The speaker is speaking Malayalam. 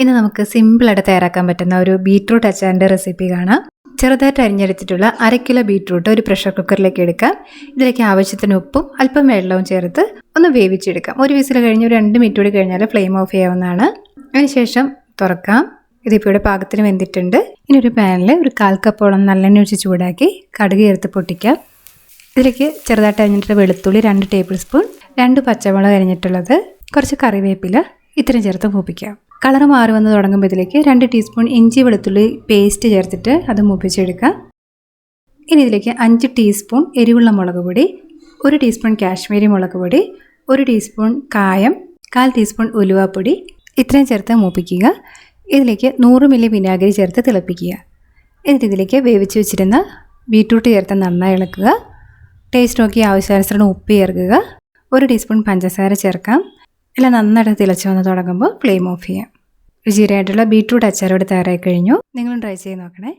ഇന്ന് നമുക്ക് സിമ്പിളായിട്ട് തയ്യാറാക്കാൻ പറ്റുന്ന ഒരു ബീട്രൂട്ട് അച്ചാറിന്റെ റെസിപ്പി കാണാം. ചെറുതായിട്ട് അരിഞ്ഞെടുത്തിട്ടുള്ള അര കിലോ ബീട്രൂട്ട് ഒരു പ്രഷർ കുക്കറിലേക്ക് എടുക്കാം. ഇതിലേക്ക് ആവശ്യത്തിന് ഉപ്പും അല്പം വെള്ളവും ചേർത്ത് ഒന്ന് വേവിച്ചെടുക്കാം. ഒരു വിസിൽ കഴിഞ്ഞ് ഒരു രണ്ട് മിനിറ്റ് കൂടി കഴിഞ്ഞാൽ ഫ്ലെയിം ഓഫ് ചെയ്യാവുന്നതാണ്. അതിനുശേഷം തുറക്കാം. ഇതിപ്പോൾ ഇവിടെ പാകത്തിന് വെന്തിട്ടുണ്ട്. ഇനി ഒരു പാനിൽ ഒരു കാൽ കപ്പോളം നല്ലെണ്ണ ഒഴിച്ച് ചൂടാക്കി കടുക് ചേർത്ത് പൊട്ടിക്കാം. ഇതിലേക്ക് ചെറുതായിട്ട് അരിഞ്ഞിട്ടുള്ള വെളുത്തുള്ളി രണ്ട് ടേബിൾ സ്പൂൺ രണ്ട് പച്ചമുളക് അരിഞ്ഞിട്ടുള്ളത് കുറച്ച് കറിവേപ്പില ഇത്രയും ചേർത്ത് മൂപ്പിക്കാം. കളർ മാറി വന്ന് തുടങ്ങുമ്പോൾ ഇതിലേക്ക് രണ്ട് ടീസ്പൂൺ ഇഞ്ചി വെളുത്തുള്ളി പേസ്റ്റ് ചേർത്തിട്ട് അത് മൂപ്പിച്ചെടുക്കുക. ഇനി ഇതിലേക്ക് അഞ്ച് ടീസ്പൂൺ എരിവുള്ള മുളക് പൊടി ഒരു ടീസ്പൂൺ കാശ്മീരി മുളക് പൊടി ഒരു ടീസ്പൂൺ കായം കാൽ ടീസ്പൂൺ ഉലുവാപ്പൊടി ഇത്രയും ചേർത്ത് മൂപ്പിക്കുക. ഇതിലേക്ക് നൂറ് മില്ലി വിനാഗിരി ചേർത്ത് തിളപ്പിക്കുക. എന്നിട്ട് ഇതിലേക്ക് വേവിച്ച് വെച്ചിരുന്ന ബീട്രൂട്ട് ചേർത്ത് നന്നായി ഇളക്കുക. ടേസ്റ്റ് നോക്കി ആവശ്യാനുസരണം ഉപ്പ് ചേർക്കുക. ഒരു ടീസ്പൂൺ പഞ്ചസാര ചേർക്കാം. എല്ലാം നന്നായിട്ട് തിളച്ച് വന്ന് തുടങ്ങുമ്പോൾ ഫ്ലെയിം ഓഫ് ചെയ്യാം. രുചികരമായിട്ടുള്ള ബീട്രൂട്ട് അച്ചാറോട് തയ്യാറായി കഴിഞ്ഞു. നിങ്ങളും ട്രൈ ചെയ്ത് നോക്കണേ.